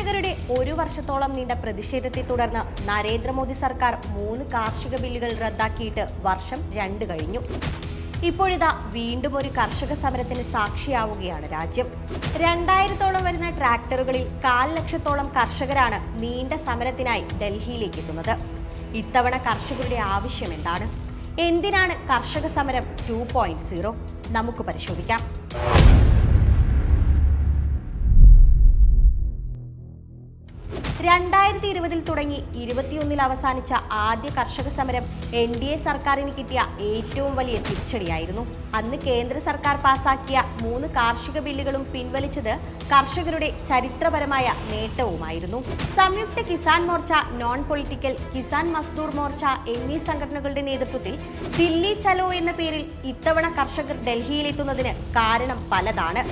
കർഷകരുടെ ഒരു വർഷത്തോളം നീണ്ട പ്രതിഷേധത്തെ തുടർന്ന് നരേന്ദ്രമോദി സർക്കാർ മൂന്ന് കാർഷിക ബില്ലുകൾ റദ്ദാക്കിയിട്ട് വർഷം രണ്ട് കഴിഞ്ഞു. ഇപ്പോഴിതാ വീണ്ടും ഒരു കർഷക സമരത്തിന് സാക്ഷിയാവുകയാണ് രാജ്യം. രണ്ടായിരത്തോളം വരുന്ന ട്രാക്ടറുകളിൽ കാൽ ലക്ഷത്തോളം കർഷകരാണ് നീണ്ട സമരത്തിനായി ഡൽഹിയിലേക്ക് എത്തുന്നത് ഇത്തവണ കർഷകരുടെ ആവശ്യം എന്താണ്? എന്തിനാണ് കർഷക സമരം ടു പോയിന്റ് സീറോ? നമുക്ക് പരിശോധിക്കാം. രണ്ടായിരത്തി ഇരുപതിൽ തുടങ്ങി ഇരുപത്തിയൊന്നിൽ അവസാനിച്ച ആദ്യ കർഷക സമരം എൻ ഡി എ സർക്കാരിന് കിട്ടിയ ഏറ്റവും വലിയ തിരിച്ചടിയായിരുന്നു. അന്ന് കേന്ദ്ര സർക്കാർ പാസാക്കിയ മൂന്ന് കാർഷിക ബില്ലുകളും പിൻവലിച്ചത് കർഷകരുടെ ചരിത്രപരമായ നേട്ടവുമായിരുന്നു. സംയുക്ത കിസാൻ മോർച്ച നോൺ പൊളിറ്റിക്കൽ കിസാൻ മസ്ദൂർ മോർച്ച എന്നീ സംഘടനകളുടെ നേതൃത്വത്തിൽ ദില്ലി ചലോ എന്ന പേരിൽ ഇത്തവണ കർഷകർ ഡൽഹിയിലെത്തുന്നതിന് കാരണം പലതാണ്.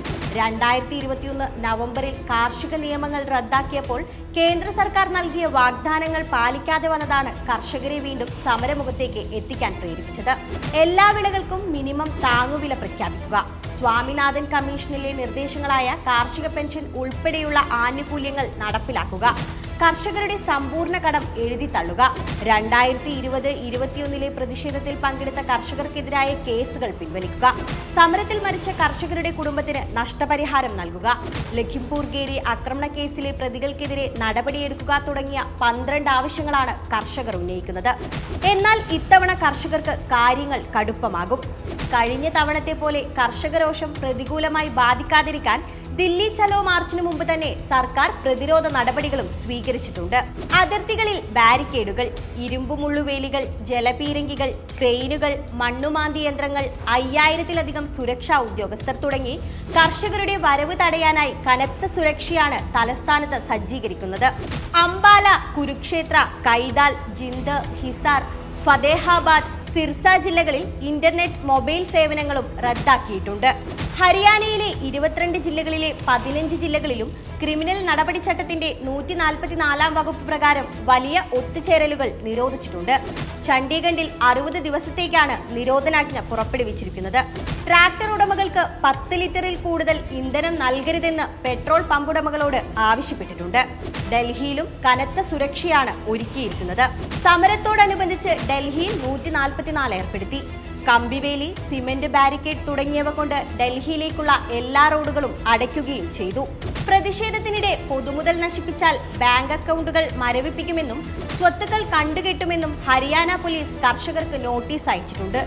രണ്ടായിരത്തി ഇരുപത്തിയൊന്ന് നവംബറിൽ കാർഷിക നിയമങ്ങൾ റദ്ദാക്കിയപ്പോൾ കേന്ദ്ര സർക്കാർ നൽകിയ വാഗ്ദാനങ്ങൾ പാലിക്കാതെ വന്നതാണ് കർഷകരെ വീണ്ടും സമരമുഖത്തേക്ക് എത്തിക്കാൻ പ്രേരിപ്പിച്ചത്. എല്ലാ വിളകൾക്കും മിനിമം താങ്ങുവില പ്രഖ്യാപിക്കുക. സ്വാമിനാഥൻ കമ്മീഷനിലെ നിർദ്ദേശങ്ങളായ കാർഷിക പെൻഷൻ ഉൾപ്പെടെയുള്ള ആനുകൂല്യങ്ങൾ നടപ്പിലാക്കുക. കർഷകരുടെ സമ്പൂർണ കടം എഴുതി തള്ളുക. രണ്ടായിരത്തി ഇരുപത് ഇരുപത്തിയൊന്നിലെ പ്രതിഷേധത്തിൽ പങ്കെടുത്ത കർഷകർക്കെതിരായ കേസുകൾ പിൻവലിക്കുക. സമരത്തിൽ മരിച്ച കർഷകരുടെ കുടുംബത്തിന് നഷ്ടപരിഹാരം നൽകുക. ലഖിംപൂർ ഗേരി ആക്രമണ കേസിലെ പ്രതികൾക്കെതിരെ നടപടിയെടുക്കുക തുടങ്ങിയ പന്ത്രണ്ട് ആവശ്യങ്ങളാണ് കർഷകർ ഉന്നയിക്കുന്നത്. എന്നാൽ ഇത്തവണ കർഷകർക്ക് കാര്യങ്ങൾ കടുപ്പമാകും. കഴിഞ്ഞ തവണത്തെ പോലെ കർഷക രോഷം പ്രതികൂലമായി ബാധിക്കാതിരിക്കാൻ ദില്ലി ചലോ മാർച്ചിനു മുമ്പ് തന്നെ സർക്കാർ പ്രതിരോധ നടപടികളും സ്വീകരിച്ചിട്ടുണ്ട്. അതിർത്തികളിൽ ബാരിക്കേഡുകൾ ഇരുമ്പുമുള്ളുവേലികൾ ജലപീരങ്കികൾ ക്രെയിനുകൾ മണ്ണുമാന്തി യന്ത്രങ്ങൾ അയ്യായിരത്തിലധികം സുരക്ഷാ ഉദ്യോഗസ്ഥർ തുടങ്ങി കർഷകരുടെ വരവ് തടയാനായി കനത്ത സുരക്ഷയാണ് തലസ്ഥാനത്ത് സജ്ജീകരിക്കുന്നത്. അംബാല കുരുക്ഷേത്ര കൈതാൽ ജിന്ദ് ഹിസാർ ഫതേഹാബാദ് സിർസ ജില്ലകളിൽ ഇന്റർനെറ്റ് മൊബൈൽ സേവനങ്ങളും റദ്ദാക്കിയിട്ടുണ്ട്. ഹരിയാനയിലെ ഇരുപത്തിരണ്ട് ജില്ലകളിലെ പതിനഞ്ച് ജില്ലകളിലും ക്രിമിനൽ നടപടിച്ചട്ടത്തിന്റെ നൂറ്റി നാൽപ്പത്തിനാലാം വകുപ്പ് പ്രകാരം വലിയ ഒത്തുചേരലുകൾ നിരോധിച്ചിട്ടുണ്ട്. ചണ്ഡീഗഡിൽ അറുപത് ദിവസത്തേക്കാണ് നിരോധനാജ്ഞ പുറപ്പെടുവിച്ചിരിക്കുന്നത്. ട്രാക്ടർ ഉടമകൾക്ക് പത്ത് ലിറ്ററിൽ കൂടുതൽ ഇന്ധനം നൽകരുതെന്ന് പെട്രോൾ പമ്പുടമകളോട് ആവശ്യപ്പെട്ടിട്ടുണ്ട്. ഡൽഹിയിലും കനത്ത സുരക്ഷയാണ് ഒരുക്കിയിരിക്കുന്നത്. സമരത്തോടനുബന്ധിച്ച് ഡൽഹിയിൽ നൂറ്റി ഏർപ്പെടുത്തി. കമ്പിവേലി സിമന്റ് ബാരിക്കേഡ് തുടങ്ങിയവ കൊണ്ട് ഡൽഹിയിലേക്കുള്ള എല്ലാ റോഡുകളും അടയ്ക്കുകയും ചെയ്തു. പ്രതിഷേധത്തിനിടെ പൊതുമുതൽ നശിപ്പിച്ചാൽ ബാങ്ക് അക്കൗണ്ടുകൾ മരവിപ്പിക്കുമെന്നും സ്വത്തുക്കൾ കണ്ടുകെട്ടുമെന്നും ഹരിയാന പോലീസ് കർഷകർക്ക് നോട്ടീസ് അയച്ചിട്ടുണ്ട്.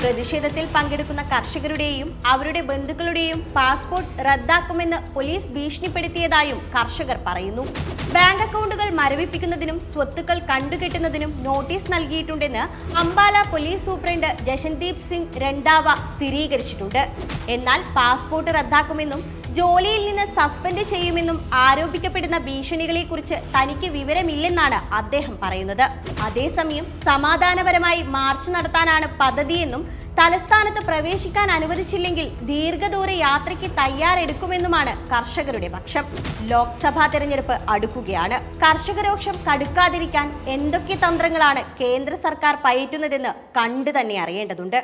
പ്രതിഷേധത്തിൽ പങ്കെടുക്കുന്ന കർഷകരുടെയും അവരുടെ ബന്ധുക്കളുടെയും പാസ്പോർട്ട് റദ്ദാക്കുമെന്ന് പോലീസ് ഭീഷണിപ്പെടുത്തിയതായും കർഷകർ പറയുന്നു. ബാങ്ക് അക്കൗണ്ടുകൾ മരവിപ്പിക്കുന്നതിനും സ്വത്തുക്കൾ കണ്ടുകെട്ടുന്നതിനും നോട്ടീസ് നൽകിയിട്ടുണ്ടെന്ന് അംബാല പോലീസ് സൂപ്രണ്ട് ജഷൻദീപ് സിംഗ് രണ്ടാവ സ്ഥിരീകരിച്ചിട്ടുണ്ട്. എന്നാൽ പാസ്പോർട്ട് റദ്ദാക്കുമെന്നും ജോലിയിൽ നിന്ന് സസ്പെൻഡ് ചെയ്യുമെന്നും ആരോപിക്കപ്പെടുന്ന ഭീഷണികളെക്കുറിച്ച് തനിക്ക് വിവരമില്ലെന്നാണ് അദ്ദേഹം പറയുന്നത്. അതേസമയം സമാധാനപരമായി മാർച്ച് നടത്താനാണ് പദ്ധതിയെന്നും തലസ്ഥാനത്ത് പ്രവേശിക്കാൻ അനുവദിച്ചില്ലെങ്കിൽ ദീർഘദൂര യാത്രയ്ക്ക് തയ്യാറെടുക്കുമെന്നുമാണ് കർഷകരുടെ പക്ഷം. ലോക്സഭാ തെരഞ്ഞെടുപ്പ് അടുക്കുകയാണ്. കർഷകരോക്ഷം കടുക്കാതിരിക്കാൻ എന്തൊക്കെ തന്ത്രങ്ങളാണ് കേന്ദ്ര സർക്കാർ പയറ്റുന്നതെന്ന് കണ്ടു തന്നെ അറിയേണ്ടതുണ്ട്.